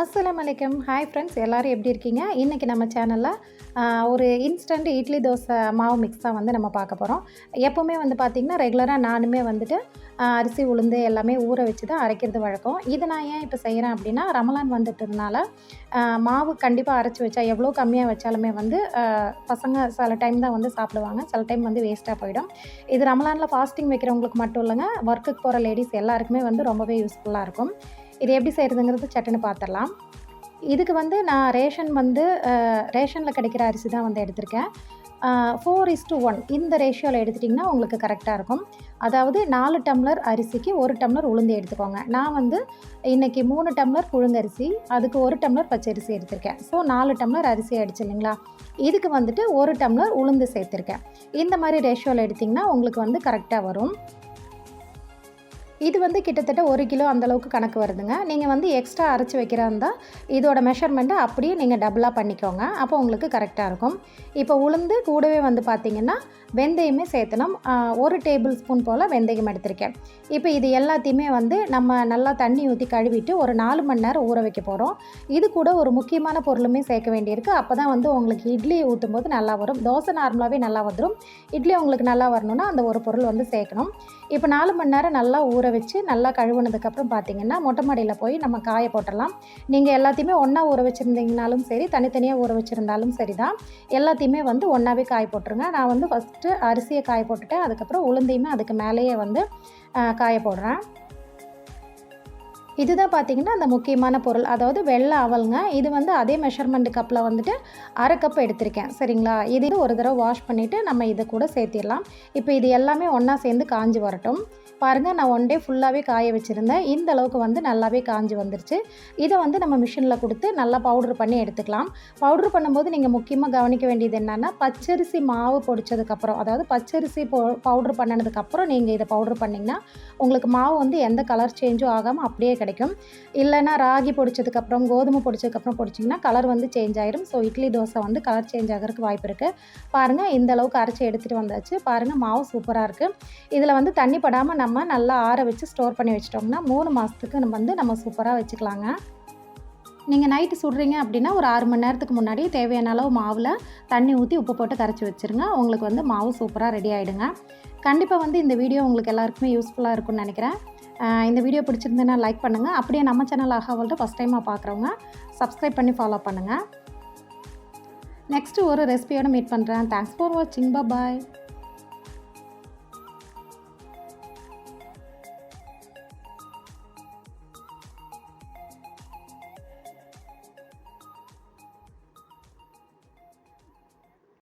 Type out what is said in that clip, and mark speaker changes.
Speaker 1: அஸ்லாம் வலைக்கம் hi friends எல்லோரும் எப்படி இருக்கீங்க? இன்றைக்கி நம்ம சேனலில் ஒரு இன்ஸ்டன்ட் இட்லி தோசை மாவு மிக்ஸ் தான் வந்து நம்ம பார்க்க போகிறோம் எப்போவுமே வந்து பார்த்திங்கன்னா ரெகுலராக நானுமே வந்துட்டு அரிசி உளுந்து எல்லாமே ஊற வச்சு தான் அரைக்கிறது வழக்கம். இது நான் ஏன் இப்போ செய்கிறேன் அப்படின்னா ரமலான் வந்துட்டதுனால மாவு கண்டிப்பாக அரைச்சி வச்சா எவ்வளோ கம்மியாக வச்சாலுமே வந்து பசங்க சில டைம் தான் வந்து சாப்பிடுவாங்க. சில டைம் வந்து வேஸ்ட்டாக போயிடும். இது ரமலானில் ஃபாஸ்டிங் வைக்கிறவங்களுக்கு மட்டும் இல்லைங்க ஒர்க்குக்கு போகிற லேடிஸ் எல்லாருக்குமே வந்து ரொம்பவே யூஸ்ஃபுல்லாக இருக்கும். இது எப்படி செய்கிறதுங்கிறது சட்டுன்னு பார்த்துடலாம். இதுக்கு வந்து நான் ரேஷன் வந்து ரேஷனில் கிடைக்கிற அரிசி தான் வந்து எடுத்திருக்கேன். ஃபோர் இஸ் டு ஒன் இந்த ரேஷியோவில் எடுத்துட்டிங்கன்னா உங்களுக்கு கரெக்டாக இருக்கும். அதாவது நாலு டம்ளர் அரிசிக்கு ஒரு டம்ளர் உளுந்து எடுத்துக்கோங்க. நான் வந்து இன்றைக்கி மூணு டம்ளர் புழுங்கரிசி அதுக்கு ஒரு டம்ளர் பச்சரிசி எடுத்திருக்கேன். ஸோ நாலு டம்ளர் அரிசி ஆயிடுச்சு இல்லைங்களா? இதுக்கு வந்துட்டு ஒரு டம்ளர் உளுந்து சேர்த்துருக்கேன். இந்த மாதிரி ரேஷியோவில் எடுத்திங்கன்னா உங்களுக்கு வந்து கரெக்டாக வரும். இது வந்து கிட்டத்தட்ட ஒரு கிலோ அந்தளவுக்கு கணக்கு வருதுங்க. நீங்கள் வந்து எக்ஸ்ட்ரா அரைச்சி வைக்கிறா இருந்தால் இதோட மெஷர்மெண்ட்டை அப்படியே நீங்கள் டபுளாக பண்ணிக்கோங்க. அப்போ உங்களுக்கு கரெக்டாக இருக்கும். இப்போ உளுந்து கூடவே வந்து பார்த்திங்கன்னா வெந்தயமே சேர்த்தணும். ஒரு டேபிள் ஸ்பூன் போல் வெந்தயம் எடுத்திருக்கேன். இப்போ இது எல்லாத்தையுமே வந்து நம்ம நல்லா தண்ணி ஊற்றி கழுவிட்டு ஒரு நாலு மணி நேரம் ஊற வைக்க போகிறோம் இது கூட ஒரு முக்கியமான பொருளுமே சேர்க்க வேண்டியிருக்கு. அப்போ தான் வந்து உங்களுக்கு இட்லி ஊற்றும் போது நல்லா வரும். தோசை நார்மலாகவே நல்லா வந்துடும் இட்லி உங்களுக்கு நல்லா வரணும்னா அந்த ஒரு பொருள் வந்து சேர்க்கணும். இப்போ நாலு மணி நேரம் நல்லா ஊற வச்சு நல்லா கழுவுனதுக்கப்புறம் பார்த்தீங்கன்னா மொட்டை மாடியில் போய் நம்ம காய போட்டுடலாம் நீங்கள் எல்லாத்தையுமே ஒன்றா ஊற வச்சுருந்தீங்கனாலும் சரி தனித்தனியாக ஊற வச்சுருந்தாலும் சரி தான் எல்லாத்தையுமே வந்து ஒன்றாவே காய போட்டுருங்க. நான் வந்து ஃபஸ்ட்டு அரிசியை காய போட்டுட்டேன். அதுக்கப்புறம் உளுந்தையுமே அதுக்கு மேலேயே வந்து காய போடுறேன். இதுதான் பார்த்தீங்கன்னா அந்த முக்கியமான பொருள். அதாவது வெள்ளை அவல்ங்க இது வந்து அதே மெஷர்மெண்ட் கப்பில் வந்துட்டு அரை கப் எடுத்திருக்கேன். சரிங்களா? இது ஒரு தடவை வாஷ் பண்ணிவிட்டு நம்ம இதை கூட சேர்த்திடலாம். இப்போ இது எல்லாமே ஒன்றா சேர்ந்து காஞ்சி வரட்டும். பாருங்கள் நான் ஒன் டே ஃபுல்லாகவே காய வச்சுருந்தேன். இந்த அளவுக்கு வந்து நல்லாவே காஞ்சி வந்துருச்சு. இதை வந்து நம்ம மிஷினில் கொடுத்து நல்லா பவுட்ரு பண்ணி எடுத்துக்கலாம். பவுட்ரு பண்ணும்போது நீங்கள் முக்கியமாக கவனிக்க வேண்டியது என்னென்னா பச்சரிசி மாவு பொடிச்சதுக்கப்புறம் அதாவது பச்சரிசி போ பவுட்ரு பண்ணினதுக்கப்புறம் நீங்கள் இதை பவுட்ரு பண்ணிங்கன்னா உங்களுக்கு மாவு வந்து எந்த கலர் சேஞ்சும் ஆகாமல் அப்படியே கிடைக்கும். இல்லைன்னா ராகி பொடிச்சதுக்கப்புறம் கோதுமை பொடிச்சதுக்கப்புறம் பொடிச்சிங்கன்னா கலர் வந்து சேஞ்ச் ஆயிரும். ஸோ இட்லி தோசை வந்து கலர் சேஞ்ச் ஆகிறதுக்கு வாய்ப்பு இருக்குது பாருங்கள் இந்த அளவுக்கு அரைச்சி எடுத்துகிட்டு வந்தாச்சு. பாருங்கள் மாவு சூப்பராக இருக்குது இதில் வந்து தண்ணி படாமல் நம்ம நல்லா ஆற வச்சு ஸ்டோர் பண்ணி வச்சிட்டோம்னா மூணு மாதத்துக்கு நம்ம வந்து நம்ம சூப்பராக வச்சுக்கலாங்க. நீங்கள் நைட்டு சுடுறீங்க அப்படின்னா ஒரு ஆறு மணி நேரத்துக்கு முன்னாடி தேவையான அளவு மாவில் தண்ணி ஊற்றி உப்பு போட்டு கரைச்சி வச்சுருங்க. உங்களுக்கு வந்து மாவு சூப்பராக ரெடி ஆகிடுங்க கண்டிப்பாக வந்து இந்த வீடியோ உங்களுக்கு எல்லாருக்குமே யூஸ்ஃபுல்லாக இருக்கும்னு நினைக்கிறேன். இந்த வீடியோ பிடிச்சிருந்தேன்னா லைக் பண்ணுங்கள் அப்படியே நம்ம சேனல் ஆகாவல்ட்டு ஃபஸ்ட் டைமாக பார்க்குறவங்க சப்ஸ்கிரைப் பண்ணி ஃபாலோ பண்ணுங்கள் நெக்ஸ்ட்டு ஒரு ரெசிபியோடு மீட் பண்ணுறேன் தேங்க்ஸ் ஃபார் வாட்சிங் பாய்